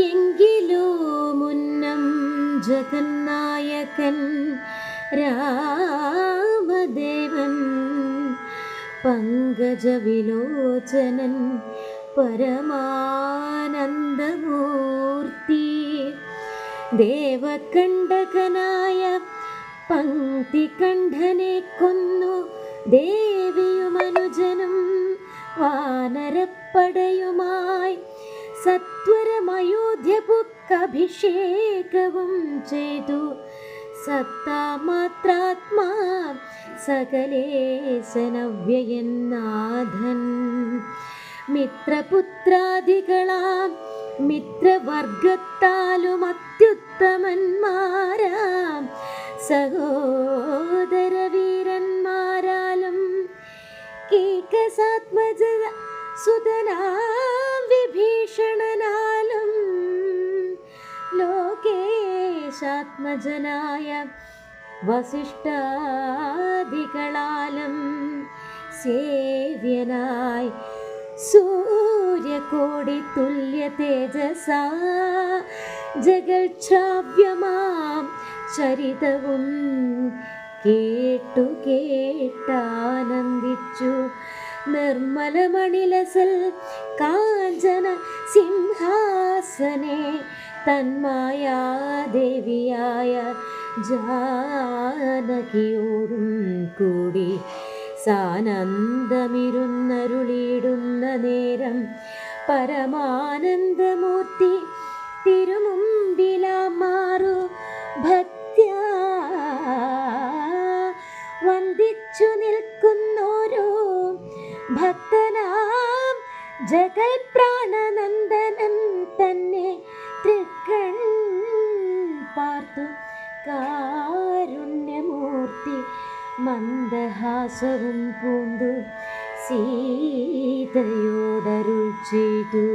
എങ്കിലോ മുന്നം ജഗന്നായകൻ രാമദേവൻ പങ്കജവിലോചനൻ പരമാനന്ദമൂർത്തി ദേവകണ്ഠകനായ പങ്ക്തികണ്ഠനെ കൊന്നു ദേവിയുമനുജനും വാനരപ്പടയുമായി സത്വരമയോധ്യ പുക്കഭിഷേകവും ചെയ്തു. സത്താമാത്രാത്മാ സകലേശനവ്യയനാഥൻ. മിത്രപുത്രാദികളാം മിത്രവർഗത്താലും അത്യുത്തമന്മാരാം. സഹോദരവീരന്മാരാലും കീകസാത്മജ സുതനാം വിഭീഷണനാലും ലോകേശാത്മജനായ വസിഷ്ഠാദികളാലും സേവ്യനായി സൂര്യകോടി തുല്യ തേജസ ജഗക്ഷാവ്യമാം ചരിതവും കേട്ടു കേട്ടാനന്ദിച്ചു. നിർമ്മലമണിലസൽ കാഞ്ചന സിംഹാസനെ തന്മായാദേവിയായ ജാനകിയോടും കൂടി സാനന്ദമിരുന്നരുളിയിടുന്ന നേരം പരമാനന്ദമൂർത്തി തിരുമുമ്പിലാ മാറു ഭക്ത്യ വന്ദിച്ചു നിൽക്കുന്നോരോ ഭക്തനാം ജഗൽ പ്രാണനന്ദനൻ തന്നെ മന്ദഹാസവും പൂണ്ടു സീതയോടരുൾ ചെയ്തു.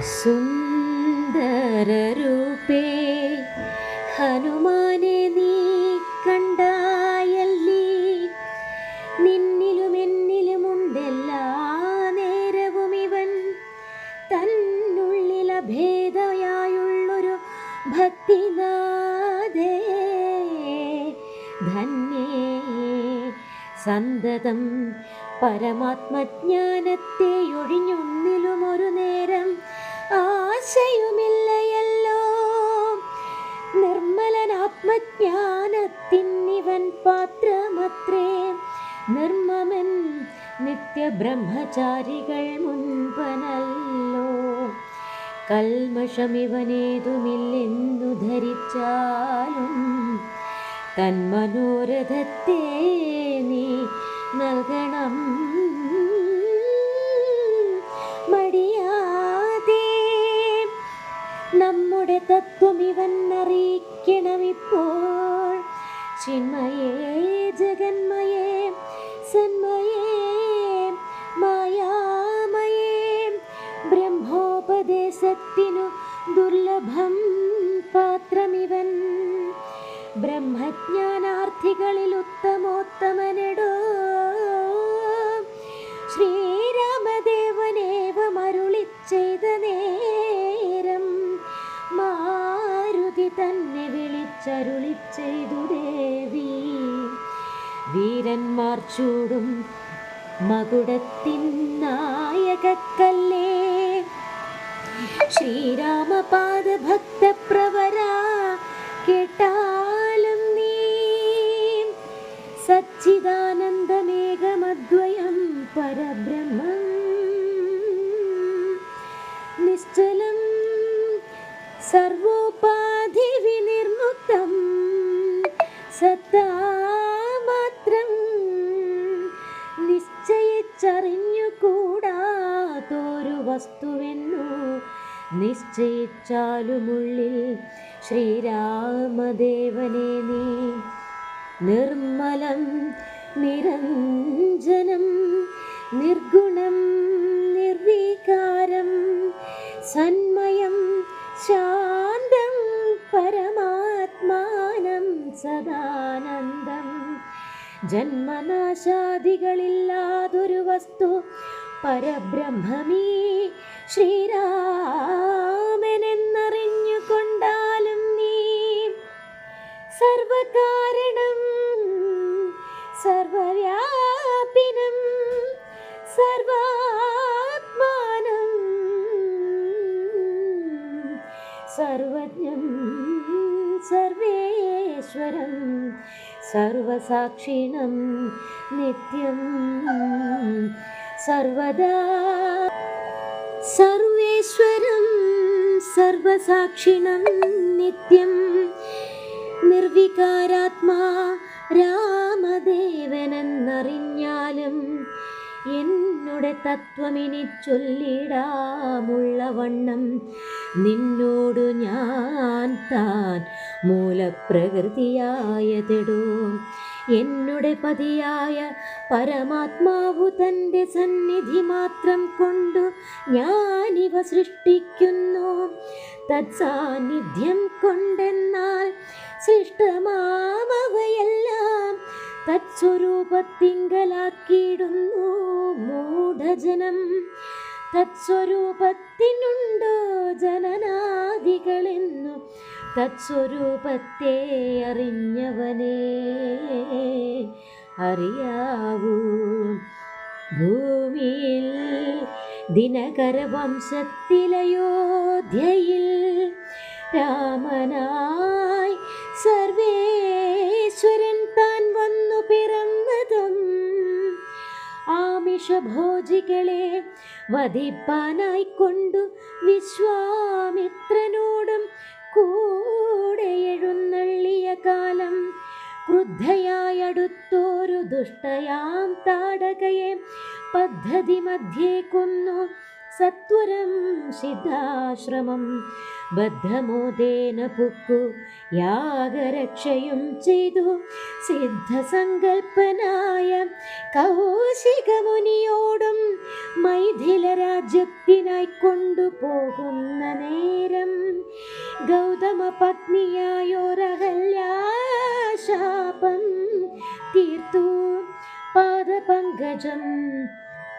സുന്ദരൂപേ ഹനുമാനെ നീ കണ്ടായല്ലി? നിന്നിലും എന്നിലുമുണ്ടെല്ലാ നേരവും ഇവൻ. തന്നുള്ളിലഭേദയായുള്ളൊരു ഭക്തിനാഥേ സന്തതം. പരമാത്മജ്ഞാനത്തെ ഒഴിഞ്ഞൊന്നിലും ഒരു നേരം ആശയുമില്ലയല്ലോ. നിർമ്മലനാത്മജ്ഞാനത്തിന്നിവൻ പാത്രമത്രേ. നിർമ്മമൻ നിത്യബ്രഹ്മചാരികൾ മുൻപനല്ലോ. കൽമഷമിവനേതുമില്ലെന്നു ധരിച്ചാലും തന്മനോരഥത്തെ നീ നൽകണം. മടിയാതെ നമ്മുടെ തത്വം ഇവൻ അറിയിക്കണമിപ്പോൾ. ചിന്മയേ ജഗന്മയേ സന്മയേ മായാമയേ ബ്രഹ്മോപദേശത്തിനു ദുർലഭം പാത്രമിവൻ. ബ്രഹ്മജ്ഞാനാർത്ഥികളിൽ ഉത്തമോത്തമനടോ ശ്രീരാമദേവനേവമരുളി ചെയ്ത നേരം മാരുതി തന്നെ വിളിച്ചരുളി ചെയ്തു ദേവി. വീരന്മാർ ചൂടും മകുടത്തിൻ നായകക്കല്ലേ. ശ്രീരാമപാദ ഭക്തപ്രവര കേട്ടാലും സച്ചിദാനന്ദമേകമദ്വയം പരബ്രഹ്മം. നിശ്ചലം സർവോപാധി വിനിർമുക്തം സത്താമാത്രം നിശ്ചയിച്ചറിഞ്ഞുകൂടാത്തോരു വസ്തുവെന്നു നിശ്ചയിച്ചാലുമുള്ളിൽ ശ്രീരാമദേവനെ നീ നിർമ്മലം നിരഞ്ജനം നിർഗുണം നിർവികാരം സന്മയം ശാന്തം പരമാത്മാനം സദാനന്ദം. ജന്മനാശാദികളില്ലാതൊരു വസ്തു പരബ്രഹ്മമീ ശ്രീരാമനെന്നറിഞ്ഞു സർവസാക്ഷിണം നിത്യം സർവദാ സർവേശ്വരം സർവസാക്ഷിണം നിത്യം നിർവികാരാത്മാ രാമദേവനെന്നറിഞ്ഞാലും എന്നുടെ തത്വമിനി ചൊല്ലിടാമുള്ള വണ്ണം നിന്നോടു ഞാൻ താൻ മൂലപ്രകൃതിയായതെടോ. എന്നുടെ പതിയായ പരമാത്മാവു തന്റെ സന്നിധി മാത്രം കൊണ്ടു ഞാനിവ സൃഷ്ടിക്കുന്നു. തത്സാന്നിധ്യം കൊണ്ടെന്നാൽ സൃഷ്ടമാമവയെല്ലാം തത്സ്വരൂപത്തിങ്കലാക്കിയിടുന്നു മൂഢജനം. തത്സ്വരൂപത്തിനുണ്ടോ ജനനാദികളെന്നു തത്സ്വരൂപത്തെ അറിഞ്ഞവനേ അറിയാവൂ. ഭൂമിയിൽ ദിനകരവംശത്തിലയോധ്യയിൽ രാമനായി സർവേശ്വരൻ താൻ വന്നു പിറന്നതും ആമിഷഭോജികളെ വധിപ്പാനായിക്കൊണ്ടു വിശ്വാമിത്രനോടും കൂടെ എഴുന്നള്ളിയ കാലം ക്രുദ്ധയായടുത്തോരു ദുഷ്ടയാം താടകയെ പദ്ധതി മധ്യേ കൊന്നു സത്വരം സിദ്ധാശ്രമം. ബദ്ധമോദേന പുക്കു യാഗരക്ഷയും ചെയ്തു. സിദ്ധസങ്കൽപ്പനായ കൗശികമുനിയോടും മൈഥില രാജ്യത്തിനായി കൊണ്ടുപോകുന്ന നേരം ഗൗതമ പത്നിയായോരഹല്യാശാപം തീർത്തു. പാദപങ്കജം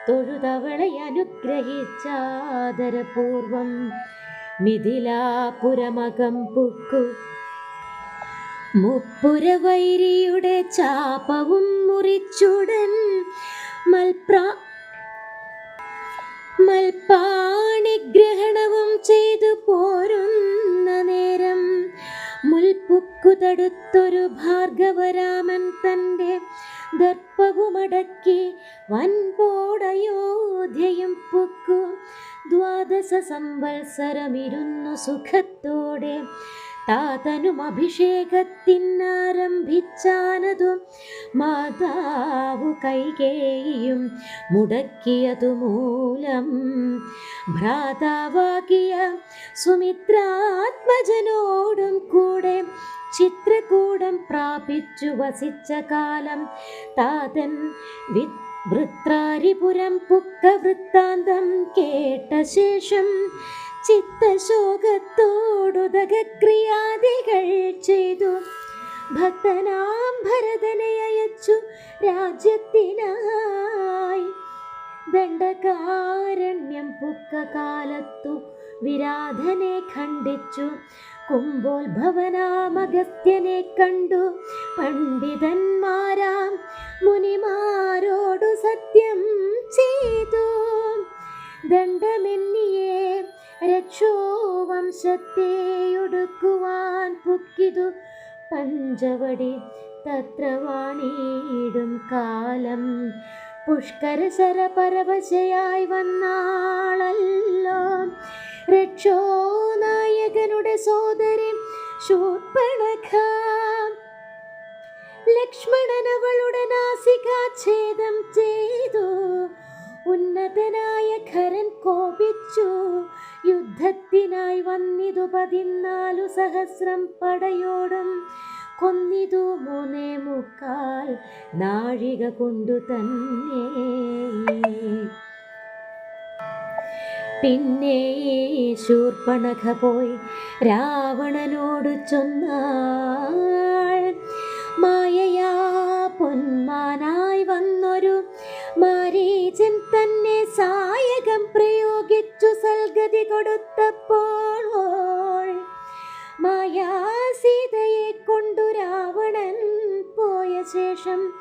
തൊഴുതവളെ അനുഗ്രഹിച്ചാദരപൂർവം മിഥിലാപുരമകം പുക്കു. മുപ്പുരവൈരിയുടെ ചാപവും മുറിച്ചുടൻ മൽപ്രാ മൽപാണിഗ്രഹണവും ചെയ്തു പോരുന്ന നേരം മുൽപ്പുക്കു തടുത്തൊരു ഭാർഗവരാമൻ തന്റെ ദർപ്പവുമടക്കി വൻപോടയോധ്യയും പൊക്കു. ദ്വാദശ സംവത്സരമിരുന്നു സുഖത്തോടെ. താതനും അഭിഷേകത്തിനാരംഭിച്ചാനതും മാതാവു കൈകേയും മുടക്കിയതു മൂലം. ഭ്രാതാവാകിയ സുമിത്രാത്മജനോടും കൂടെ ചിത്രകൂടം പ്രാപിച്ചു വസിച്ച കാലം. താതൻ വൃത്രാരിപുരം പുക്ക വൃത്താന്തം കേട്ട ശേഷം ചിത്തശോകത്തോടുതകക്രിയാദികൾ ചെയ്തു. ഭക്തനാം ഭരതനെ അയച്ചു രാജ്യത്തിനായി. ദണ്ഡകാരണ്യം പുക്ക കാലത്തു വിരാധനെ ഖണ്ഡിച്ചു. കുംഭോത്ഭവനാമഗസ്ത്യനെ കണ്ടു. പണ്ഡിതന്മാരാം മുനിമാരോടു സത്യം ചെയ്തു. ദണ്ഡമെന്നിയെ രക്ഷോവംശത്തെ ഒടുക്കുവാൻ പുക്കിതു. പഞ്ചവടി തത്ര കാലം പുഷ്കരസര പരവശയായി വന്നാളല്ലോ. രക്ഷോ നായകനുടെ സോദരി ശൂർപ്പണഖ. ലക്ഷ്മണൻ നാസികാച്ഛേദം ചെയ്തു. ഉന്നതനായ ഖരൻ കോപിച്ചു. യുദ്ധത്തിനായി വന്നിതു പതിനാലു സഹസ്രം പടയോടും കൊന്നിതു മൂന്നേ മുക്കാൽ നാഴിക കൊണ്ടു തന്നെ. പിന്നെ ശൂർപ്പണഖ പോയി രാവണനോട് ചൊന്നാൾ മായയാ പൊന്മാനായി വന്നൊരു മാരീചൻ തന്നെ സായകം പ്രയോഗിച്ചു സൽഗതി കൊടുത്തപ്പോൾ പോയ ശേഷം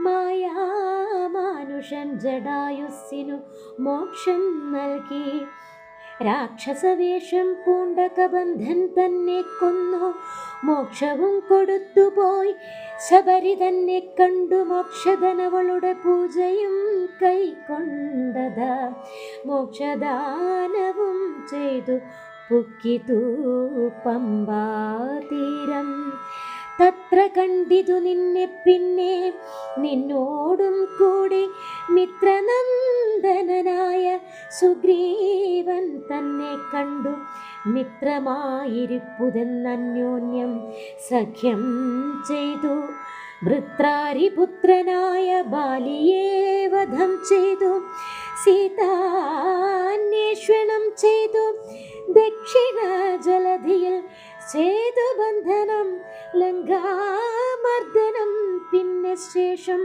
മായാ ജടായുസ്സിനു മോക്ഷം നൽകി. രാക്ഷസവേഷം പൂണ്ട കബന്ധൻ തന്നെ കൊന്നു. മോക്ഷവും കൊടുത്തുപോയി ശബരി തന്നെ കണ്ടു മോക്ഷധനവളുടെ പൂജയും കൈക്കൊണ്ടത. മോക്ഷദാനവും ചെയ്തു. പുക്കിതൂ പമ്പാതീരം തത്ര കണ്ടിതു നിന്നെ പിന്നെ. നിന്നോടും കൂടെ മിത്രനന്ദനായ സുഗ്രീവൻ തന്നെ കണ്ടു. മിത്രമായിരിപ്പുതെന്നന്യോന്യം സഖ്യം ചെയ്തു. വൃത്രാരിപുത്രനായ ബാലിയെ വധം ചെയ്തു. സീതാന്വേഷണം ചെയ്തു. ദക്ഷിണ ജലധിയിൽ സേതുബന്ധനം ലങ്കാമർദ്ദനം പിന്നെ ശേഷം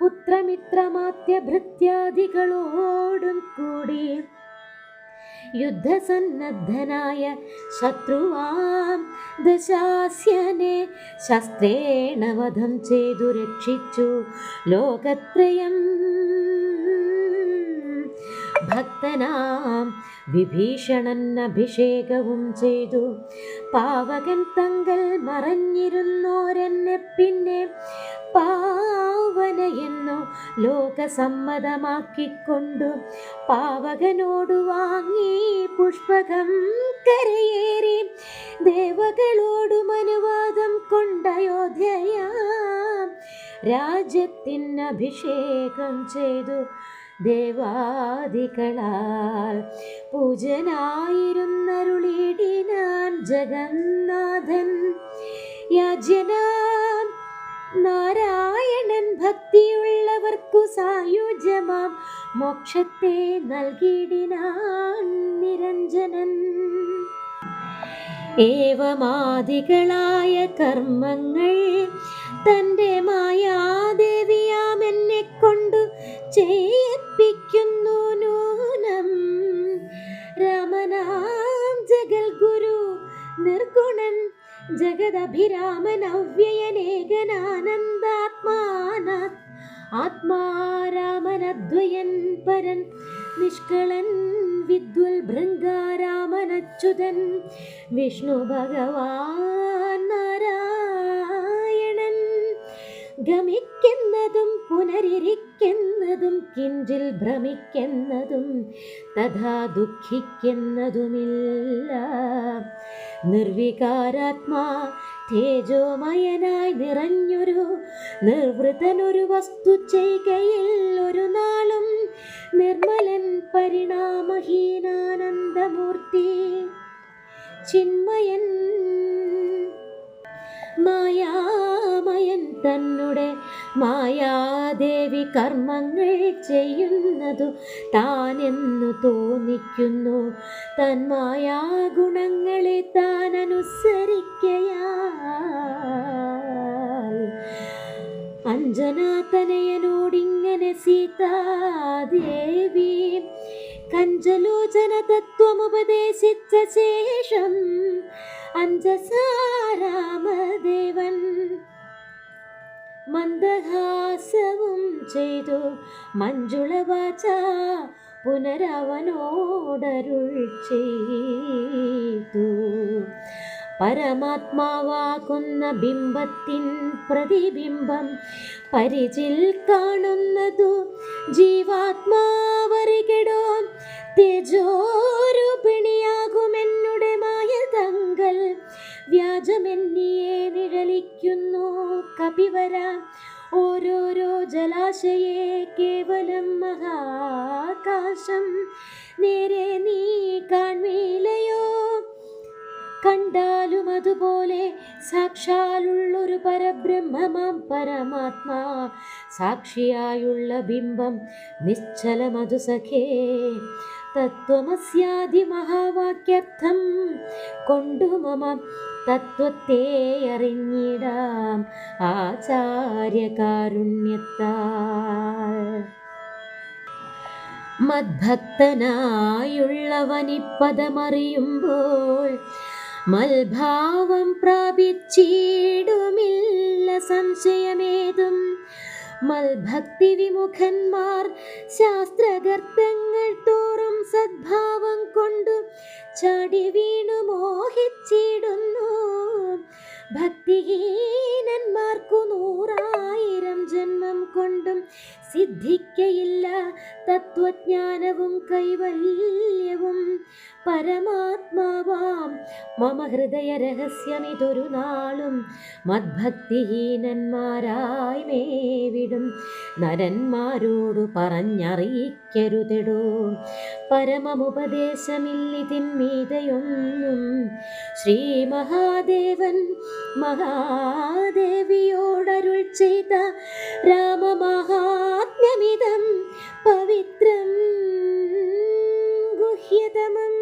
പുത്രമിത്രമാത്യ ഭൃത്യാദികളോടും കൂടി യുദ്ധസന്നദ്ധനായ ശത്രുവാം ദശാസ്യനെ ശസ്ത്രേണവധം ചെയ്തു രക്ഷിച്ചു. ലോകത്രയം ഭക്തനാം വിഭീഷണൻ അഭിഷേകവും ചെയ്തു. പാവകൻ തങ്കൽ മറഞ്ഞിരുന്നോരെന്നെ പിന്നെ പാവനയെന്നു ലോകസമ്മതമാക്കിക്കൊണ്ടു. പാവകനോടു വാങ്ങി പുഷ്പകം കരയേറി ദേവകളോടും അനുവാദം കൊണ്ടയോധ്യയാ രാജ്യത്തിന് അഭിഷേകം ചെയ്തു. ദേവാദികളാൽ പൂജനായിരുന്നരുളിടിനാൻ ജഗന്നാഥൻ. യാജ്യനാം നാരായണൻ ഭക്തിയുള്ളവർക്കു സായുജ്യമാം. മോക്ഷത്തെ നൽകിയിടിനാൻ നിരഞ്ജനൻ. ഏവമാദികളായ കർമ്മങ്ങൾ തന്റെ മായാദേവിയാം എന്നെ കൊണ്ടു ചെയ്യിപ്പിക്കുന്നു നൂനം. രാമനാം ജഗൽ ഗുരു നിർഗുണൻ ജഗദഭിരാമൻ അവ്യയനേകനാനന്ദാത്മാന. ആത്മാരാമനദ്വയൻ പരൻ നിഷ്കളൻ വിദ്വൽ ഭൃംഗാരാമനച്യുതൻ വിഷ്ണു ഭഗവാൻ നാരായണൻ ഗമിക്കുന്നതും പുനരിരിക്കുന്നതും കിഞ്ചിൽ ഭ്രമിക്കുന്നതും തഥാ ദുഃഖിക്കുന്നതുമില്ല. നിർവികാരാത്മാ തേജോമയനായി നിറഞ്ഞൊരു നിർവൃതനൊരു വസ്തു ചെയ്കയിൽ ഒരു നാളും നിർമ്മലൻ പരിണാമഹീനാനന്ദമൂർത്തി ചിന്മയൻ മായാമയൻ തന്നെ മായാദേവി കർമ്മങ്ങൾ ചെയ്യുന്നതു താനെന്നു തോന്നിക്കുന്നു. തൻ മായാ ഗുണങ്ങളെ താൻ അനുസരിക്കയാഞ്ജനാതനയനോടിങ്ങനെ സീതാദേവി കഞ്ചലോചന തത്വമുപദേശിച്ച ശേഷം അഞ്ജസാരാമദേവൻ മന്ദഹാസവും ചെയ്തു. മഞ്ജുളവാച പുനരവനോടരുൾ ചെയ്തു. പരമാത്മാവാകുന്ന ബിംബത്തിൻ പ്രതിബിംബം പരിചിൽ കാണുന്നതു ജീവാത്മാവറികടോ. തേജോരൂപിണിയാകുമെന്നുടെ മായതങ്കൽ വ്യാജമെന്നിയെ നിഴലിക്കുന്നു കപിവര. ഓരോരോ ജലാശയെ കേവലം മഹാകാശം. നേരെ നീ കാൺമീലയോ? കണ്ടാലും അതുപോലെ സാക്ഷാലുള്ളൊരു പരബ്രഹ്മമാം പരമാത്മാ. സാക്ഷിയായുള്ള ബിംബം നിശ്ചലമതു സഖേ തത്വമസ്യാദി മഹാവാക്യർത്ഥം കൊണ്ടു മമ തത്വത്തെ അറിഞ്ഞിടാം ആചാര്യകാരുണ്യത്താൽ. മദ്ഭക്തനായുള്ളവനിപ്പദമറിയുമ്പോൾ മൽഭാവം പ്രാപിച്ചിടുമില്ല സംശയമേതും. മൽഭക്തി വിമുഖന്മാർ ശാസ്ത്രകർത്തങ്ങൾ തോറും സദ്ഭാവം കൊണ്ടു ചാടി വീണു മോഹിച്ചിടുന്നു. ഭക്തിഹീനന്മാർക്കു നൂറായിരം ജന്മം കൊണ്ടും സിദ്ധിക്കയില്ല തത്വജ്ഞാനവും കൈവല്യവും. പരമാത്മാവാം മമ ഹൃദയ രഹസ്യമിതൊരു നാളും മദ്ഭക്തിഹീനന്മാരായി മേവിടും. നരന്മാരോടു പറഞ്ഞറിയിക്കരുതെടോ. പരമമുപദേശമില്ലിതിന്മീതയൊന്നും ശ്രീ മഹാദേവൻ മഹാദേവിയോടരുൾ ചെയ്ത രാമമഹാത്മ്യമിതം പവിത്രം ഗുഹ്യതമം.